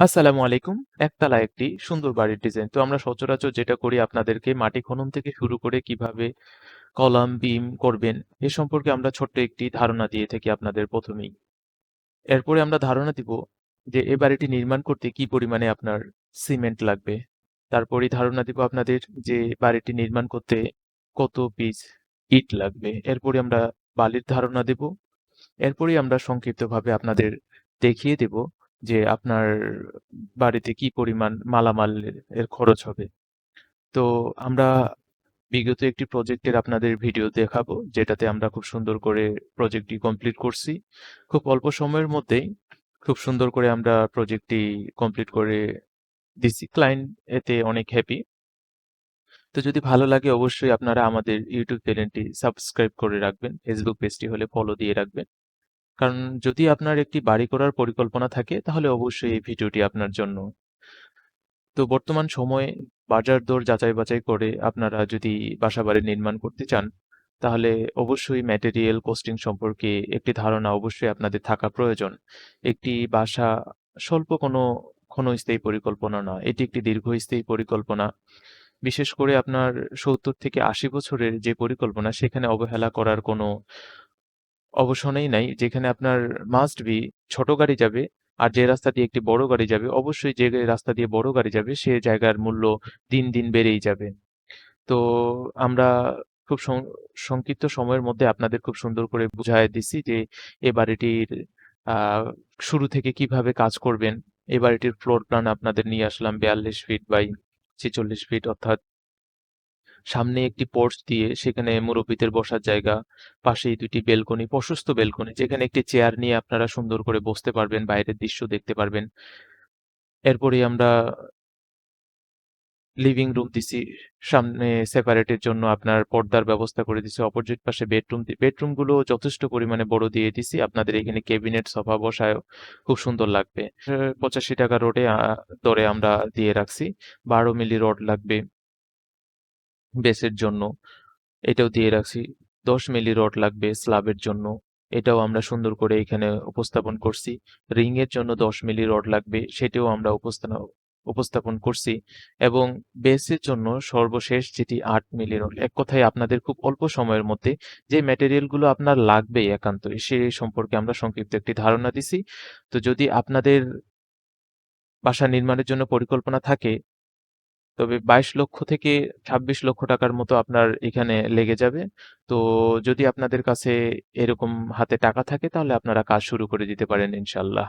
আসসালামু আলাইকুম। একতলা একটি সুন্দর বাড়ির ডিজাইন। তো আমরা সচরাচর যেটা করি আপনাদেরকে মাটি খনন থেকে শুরু করে কীভাবে কলাম, বিম করবেন এ সম্পর্কে আমরা ছোট্ট একটি ধারণা দিয়ে থাকি আপনাদের প্রথমেই এরপরে আমরা ধারণা দিব যে এ বাড়িটি নির্মাণ করতে কি পরিমাণে আপনার সিমেন্ট লাগবে। তারপরেই ধারণা দিব আপনাদের যে বাড়িটি নির্মাণ করতে কত পিস ইট লাগবে। এরপরে আমরা বালির ধারণা দেব। এরপরেই আমরা সংক্ষিপ্তভাবে আপনাদের দেখিয়ে দেব যে আপনার বাড়িতে কি পরিমাণ মালামাল এর খরচ হবে। তো আমরা বিগত একটি প্রজেক্টের আপনাদের ভিডিও দেখাবো, যেটাতে আমরা খুব সুন্দর করে প্রজেক্টটি কমপ্লিট করছি। খুব অল্প সময়ের মধ্যেই খুব সুন্দর করে আমরা প্রজেক্টটি কমপ্লিট করে দিছি। ক্লায়েন্ট এতে অনেক হ্যাপি। তো যদি ভালো লাগে অবশ্যই আপনারা আমাদের ইউটিউব চ্যানেলটি সাবস্ক্রাইব করে রাখবেন। ফেসবুক পেজটি হলে ফলো দিয়ে রাখবেন। কারণ যদি আপনার একটি বাড়ি করার পরিকল্পনা থাকে, তাহলে অবশ্যই এই ভিডিওটি আপনার জন্য। তো বর্তমান সময়ে বাজার দর যাচাই বাছাই করে আপনারা যদি বাসা বাড়ি নির্মাণ করতে চান, তাহলে অবশ্যই ম্যাটেরিয়াল কস্টিং সম্পর্কে একটি ধারণা অবশ্যই আপনাদের থাকা প্রয়োজন। একটি বাসা স্বল্প কোনো ক্ষণস্থায়ী পরিকল্পনা না। এটি একটি দীর্ঘস্থায়ী পরিকল্পনা। বিশেষ করে আপনার ৭০ থেকে ৮০ বছরের যে পরিকল্পনা, সেখানে অবহেলা করার কোনো অবসরই নাই। যেখানে আপনার মাস্ট বি ছোট গাড়ি যাবে আর যে রাস্তা দিয়ে একটি বড় গাড়ি যাবে অবশ্যই যে রাস্তা দিয়ে বড় গাড়ি যাবে সে জায়গার মূল্য দিন, দিন বেড়েই যাবে। তো আমরা খুব সংক্ষিপ্ত সময়ের মধ্যে আপনাদের খুব সুন্দর করে বুঝায়ে দিছি যে এ বাড়িটির শুরু থেকে কীভাবে কাজ করবেন। এ বাড়িটির ফ্লোর প্ল্যান আপনাদের নিয়ে আসলাম ৪২ ফিট বাই ৪৬ ফিট অর্থাৎ সামনে একটি পোর্চ দিয়ে সেখানে মুরব্বিদের বসার জায়গা, পাশেই দুটি বেলকনি, প্রশস্ত বেলকনি যেখানে একটি চেয়ার নিয়ে আপনারা সুন্দর করে বসতে পারবেন, বাইরের দৃশ্য দেখতে পারবেন। এরপরে আমরা লিভিং রুম দিছি। সামনে সেপারেটের জন্য আপনার পর্দার ব্যবস্থা করে দিছি। অপোজিট পাশে বেডরুম বেডরুমগুলো যথেষ্ট পরিমাণে বড় দিয়ে দিছি। আপনাদের এখানে ক্যাবিনেট, সোফা বসায় খুব সুন্দর লাগবে। এ ৳৮৫ রোডে দরে আমরা দিয়ে রাখছি। ১২ মিলি রড লাগবে। বেসের জন্য। এটাও দিয়ে রাখছি। ১০ মিলি রড লাগবে স্ল্যাবের জন্য। এটাও আমরা সুন্দর করে এখানে উপস্থাপন করছি। রিং এর জন্য ১০ মিলি রড লাগবে। সেটিও আমরা উপস্থাপন করছি এবং বেসের জন্য সর্বশেষ যেটি আট মিলি রড। এক কথায় আপনাদের খুব অল্প সময়ের মধ্যে যে ম্যাটেরিয়ালগুলো আপনার লাগবেই একান্তই, সে সম্পর্কে আমরা সংক্ষিপ্ত একটি ধারণা দিছি। তো যদি আপনাদের বাসা নির্মাণের জন্য পরিকল্পনা থাকে তবে ২২ লক্ষ থেকে ২৬ লক্ষ টাকার মতো আপনার এখানে লেগে যাবে। তো যদি আপনাদের কাছে এরকম হাতে টাকা থাকে, তাহলে আপনারা কাজ শুরু করে দিতে পারেন ইনশাআল্লাহ।